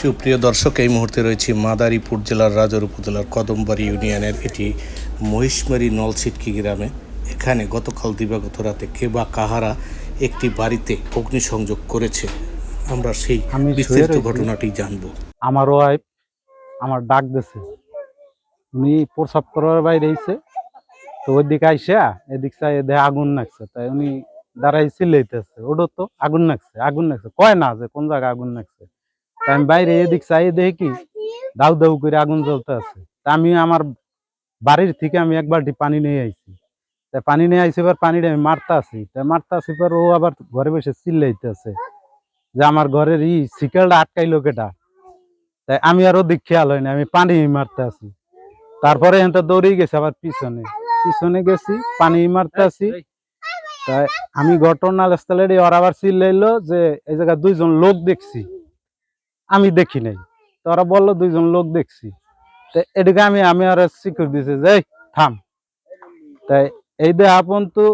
সুপ্রিয় দর্শক এই মুহূর্তে রয়েছে মাদারীপুর জেলার রাজার উপজেলার কদমবাড়ি ইউনিয়নের এটি মহিষমারি নলছিটকি গ্রামে। এখানে গতকাল দিবাগত রাতে কে বা কাহারা একটি বাড়িতে অগ্নিসংযোগ করেছে আমরা সেই বিস্তারিত ঘটনাটি জানব। আমার ওয়াইফ আমার ডাক দিছে। উনি প্রসাব করার বাইরে আইছে তো ওই দিকে আইসা এদিক চাই দেহে আগুন নাকছে তাই উনি দাঁড়াই চিল্লাইতেছে ওটা তো আগুন নাকছে আগুন নাকছে কয় না যে কোন জায়গায় আগুন নাকছে তাই আমি বাইরে এদিক চাই দেখি দাউ দাউ করে আগুন জ্বলতে আছে। তা আমি আমার বাড়ির থেকে আমি এক বালতি পানি নিয়ে আইছি। তা পানি নিয়ে আইছি এবার পানিটা আমি মারতে আছি। তাই মারতে আছি এবার ও আবার ঘরে বসে চিল্লাইতেছে যে আমার ঘরের ই শিকেলটা আটকাইলো কেটা তাই আমি আরও দিক খেয়াল হয়নি আমি পানি মারতে আছি। তারপরে এখানটা দৌড়েই গেছে আবার পিছনে। পিছনে গেছি, পানি মারতে আছি। তাই আমি ঘটনাস্থলে ওর আবার চিল্লাইলো যে এই জায়গায় দুইজন লোক দেখছি। আমি দেখি নাই। তো ওরা বলল দুইজন লোক দেখছি। তো এদিকে আমি আমি আর সিকিউর দিছি, যে থাম। তাই এই দে আপন তো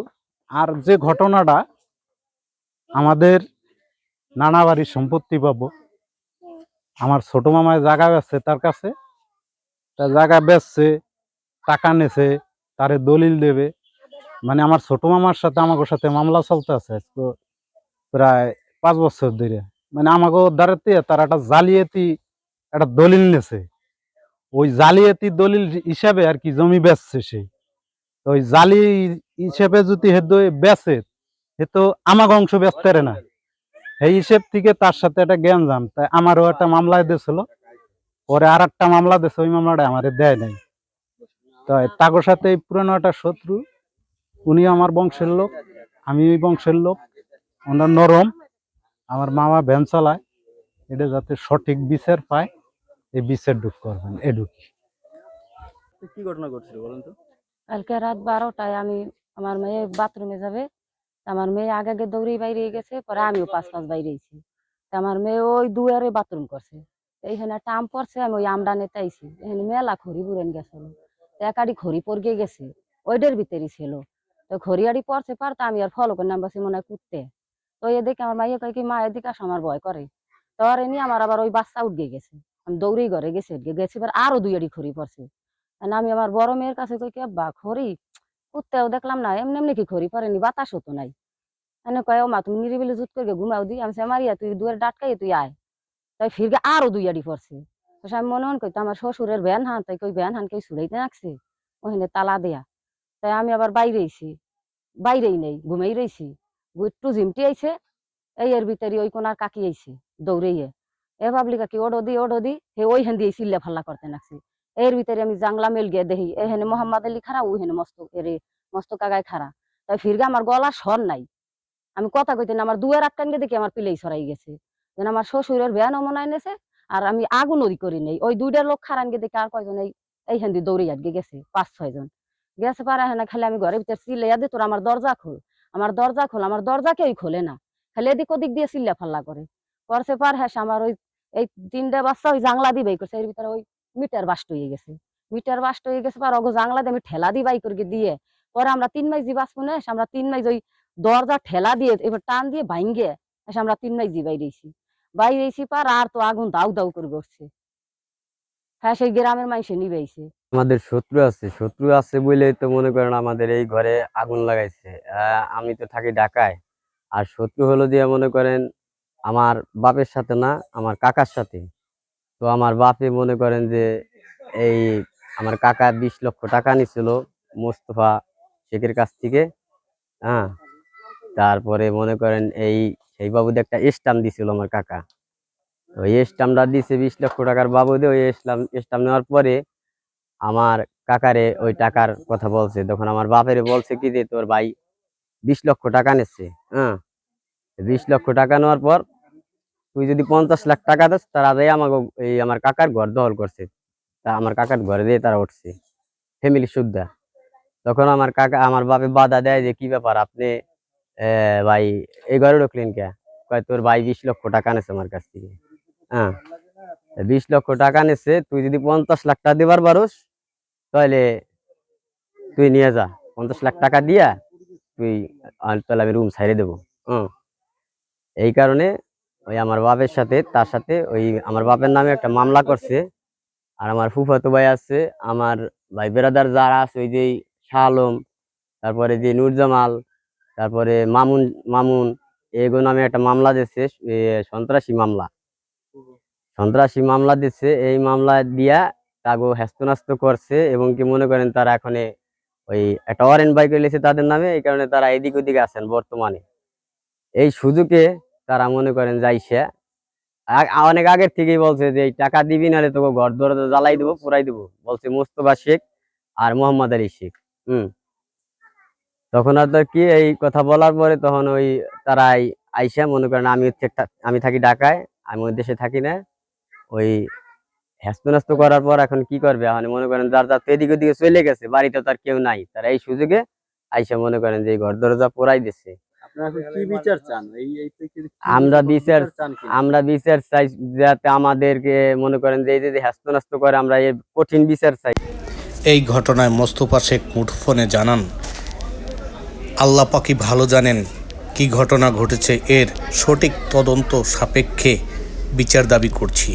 আর যে ঘটনাটা আমাদের নানা বাড়ির সম্পত্তি পাবো, আমার ছোট মামায় জায়গা বেচছে তার কাছে। তা জায়গা বেচছে, টাকা নেছে, তারে দলিল দেবে। মানে আমার ছোট মামার সাথে আমাকে সাথে মামলা চলতে আছে প্রায় পাঁচ বছর ধরে মানে আমাকে দ্বারাতে তার একটা জালিয়াতি, একটা দলিল নেছে। ওই জালিয়াতি দলিল হিসাবে আর কি জমি বেচছে সে। তো ওই জালি হিসেবে যদি হে দই বেচে, হে তো আমাকে অংশ বেচতে না। এই হিসেব থেকে তার সাথে একটা জ্ঞান জাম তাই আমারও একটা মামলায় দিয়েছিল পরে আর একটা মামলা দিয়েছে ওই মামলাটা আমার দেয় নাই। তাই তাগোর সাথে এই পুরনো একটা শত্রু উনি আমার বংশের লোক আমি ওই বংশের লোক ওনার নরম। আমার মামা ভ্যান চালায় এটা যাতে সঠিক বিচার পায় এই বিচার ডুব করবেন এডুকি কি ঘটনা ঘটছিল বলেন তো? কালকে রাত বারোটায় আমি আমার মেয়ে বাথরুমে যাবে আমার মেয়ে আগে আগে দৌড়ে বাইরে গেছে পরে আমিও পাঁচ পাঁচ বাইরেছি তা আমার মেয়ে ওই দুয়ারে বাথরুম করছে। এইখানে আম পড়ছে আমি ওই আমডা নেতে আইছি এখানে মেলা খড়ি বুড়েন গেছিল। একাডি খড়ি পড়গে গেছে ওইটার ভিতরই ছিল। তো খড়িয়াড়ি পড়ছে পার তা আমি আর ফলো করে নামবাসি মনে হয় কুত্তে। তো এদিকে আমার মাইয়া কয় কি, মা, এদিকে আসো, আমার ভয় করে। তো আর এমনি আমার আবার ওই বাচ্চা উঠে গেছে। আমি দৌড়েই ঘরে গেছে, উঠগে গেছে, এবার আরও দুই আড়ি খড়ি পড়ছে। আমি আমার বড় মেয়ের কাছে কই কি, আব্বা, খড়ি? কুত্তেও দেখলাম না, এমনি এমনি কি খড়ি পড়েনি, বাতাসও তো নাই। এনে কয়, ও মা, তুমি নিরিবিলি জুত করে ঘুমাও দি। আমি মারিয়া, তুই দুয়ার ডাটকাই তুই আয়। তাই ফিরগে আরও দুই আড়ি পড়ছে। তো আমি মনে মনে কই, তো আমার শ্বশুরের ভ্যান হান? তাই কই, ভ্যান হান কেউ ছুড়াইতে রাখছে? ওখানে তালা দেয়া। তাই আমি আবার বাইরেইছি বাইরেই নেই, ঘুমাই রইছি। একটু ঝিমটি আইছে এই এর ভিতরে ওই কোনার কাকি আইছে, দৌড়াইয়ে। এ ভাবলি কাকি ওডো দি ওডো দি হে ওই হেন দিয়ে চিল্লা ফাল্লা করতে নাকছে। এর ভিতরে আমি জাংলা মেল গিয়ে দেখি, এ হেনে মোহাম্মদ আলী খারা, ওই হেনে মস্ত, এরে মস্ত কাগায় খারা। তাই ফিরগে আমার গলা স্বর নাই। আমি কথা কইতে না, আমার দুয়ের আটকান গিয়ে দেখি আমার পিলেই সরাই গেছে। যেন আমার শ্বশুরের ভ্যান মনায় নেছে আর আমি আগুন ওই করি নেই। ওই দুইটা লোক গিয়ে দেখি আর কয়জন এই এই হেন্দি দৌড়ে আটকে গেছে, পাঁচ ছয় জন গেছে পারা হেনা খালি আমি ঘরের ভিতরে দে, তোর আমার দরজা খোল। আমার দরজা খোল, আমার দরজা কেউই খোলে না। খালি এদিক ওদিক দিয়ে চিল্লা ফাল্লা করে। করছে পার হ্যাঁ আমার ওই, এই তিনটা বাচ্চা ওই জাংলা দিবেই করছে, এর ভিতরে ওই মিটার বাস্ট হয়ে গেছে। মিটার বাস্ট হয়ে গেছে পার অগো জাংলা দিয়ে আমি ঠেলা দিই বাই করে দিয়ে। পরে আমরা তিন মাইজ জি বাঁচবো না আমরা তিন মাইজ ওই দরজা ঠেলা দিয়ে, এবার টান দিয়ে ভাঙ্গে আমরা তিন মাইজ জি বাইরেছি বাইরেছি পার, আর তো আগুন দাউ দাউ করে বসছে। হ্যাঁ সেই গ্রামের মানুষে নিবেইছে। আমাদের শত্রু আছে শত্রু আছে বলে তো মনে করেন আমাদের এই ঘরে আগুন লাগাইছে। আমি তো থাকি ঢাকায়। আর শত্রু হলো দিয়ে মনে করেন আমার বাপের সাথে না, আমার কাকার সাথে। তো আমার বাপে মনে করেন যে এই আমার কাকা বিশ লক্ষ টাকা নিছিল মোস্তফা শেখের কাছ থেকে হ্যাঁ। তারপরে মনে করেন এই সেই বাবুদে একটা স্টাম্প দিছিল আমার কাকা। ওই স্টাম্পটা দিছে বিশ লক্ষ টাকার বাবুদে, ওই স্টাম্প স্টাম্প নেওয়ার পরে আমার কাকারে ওই টাকার কথা বলছে। তখন আমার বাপেরে বলছে কি যে, তোর ভাই বিশ লক্ষ টাকা নিচ্ছে। হ্যাঁ বিশ লক্ষ টাকা নেওয়ার পর তুই যদি পঞ্চাশ লাখ টাকা দিস, তারা দিয়ে আমাকে এই আমার কাকার ঘর দখল করছে। তা আমার কাকার ঘরে দিয়ে তারা উঠছে, ফ্যামিলি সুদ্ধা তখন আমার কাকা, আমার বাপে বাধা দেয় যে, কি ব্যাপার আপনি ভাই, এই ঘরে ঢুকলেন কে? কয়, তোর ভাই বিশ লক্ষ টাকা নেছে আমার কাছ থেকে। হ্যাঁ বিশ লক্ষ টাকা নেছে, তুই যদি পঞ্চাশ লাখ টাকা দিবার পারোস তাহলে তুই নিয়ে যা, পঞ্চাশ লাখ টাকা দিয়া তুই তাহলে আমি রুম ছাইড়ে দেবো। হুম। এই কারণে ওই আমার বাপের সাথে, তার সাথে ওই আমার বাপের নামে একটা মামলা করছে। আর আমার ফুফাতো ভাই আছে, আমার ভাই বেরাদার যারা আছে, ওই যে শাহ আলম তারপরে যে নূরজামাল, তারপরে মামুন মামুন, এগো নামে একটা মামলা দিচ্ছে সন্ত্রাসী মামলা। সন্ত্রাসী মামলা দিচ্ছে এই মামলা দিয়া তাগো হ্যাস্ত করছে এবং কি মনে করেন তারা এখন ওই একটা ওয়ারেন্ট বাইক রয়েছে তাদের নামে, এই কারণে তারা এদিক ওদিকে আছেন বর্তমানে। এই সুযোগে তারা মনে করেন যাইছে অনেক আগের থেকেই বলছে যে টাকা দিবি নাহলে তোকে ঘর দরজা জ্বালাই দেবো, পুরাই দেবো। বলছে মোস্তফা শেখ আর মোহাম্মদ আলী শেখ। হুম। তখন আর কি, এই কথা বলার পরে তখন ওই তারাই আইসা মনে করেন, আমি হচ্ছে আমি থাকি ঢাকায়, আমি ওই দেশে থাকি না। ওই হ্যাস্ত করার পর এখন কি করবে? এখন মনে করেন যার যার তো এদিক ওদিকে চলে গেছে বাড়িতে তার কেউ নাই। তারা এই সুযোগে আইসা মনে করেন যে ঘর দরজা পোড়াই দিচ্ছে বিচার আমরা বিচার চাই যাতে আমাদেরকে মনে করেন যে এই যে হ্যাস্ত করে আমরা এই কঠিন বিচার চাই। এই ঘটনায় মোস্তফা শেখ মুঠোফোনে জানান আল্লাহ পাকি ভালো জানেন কি ঘটনা ঘটেছে এর সঠিক তদন্ত সাপেক্ষে বিচার দাবি করছি।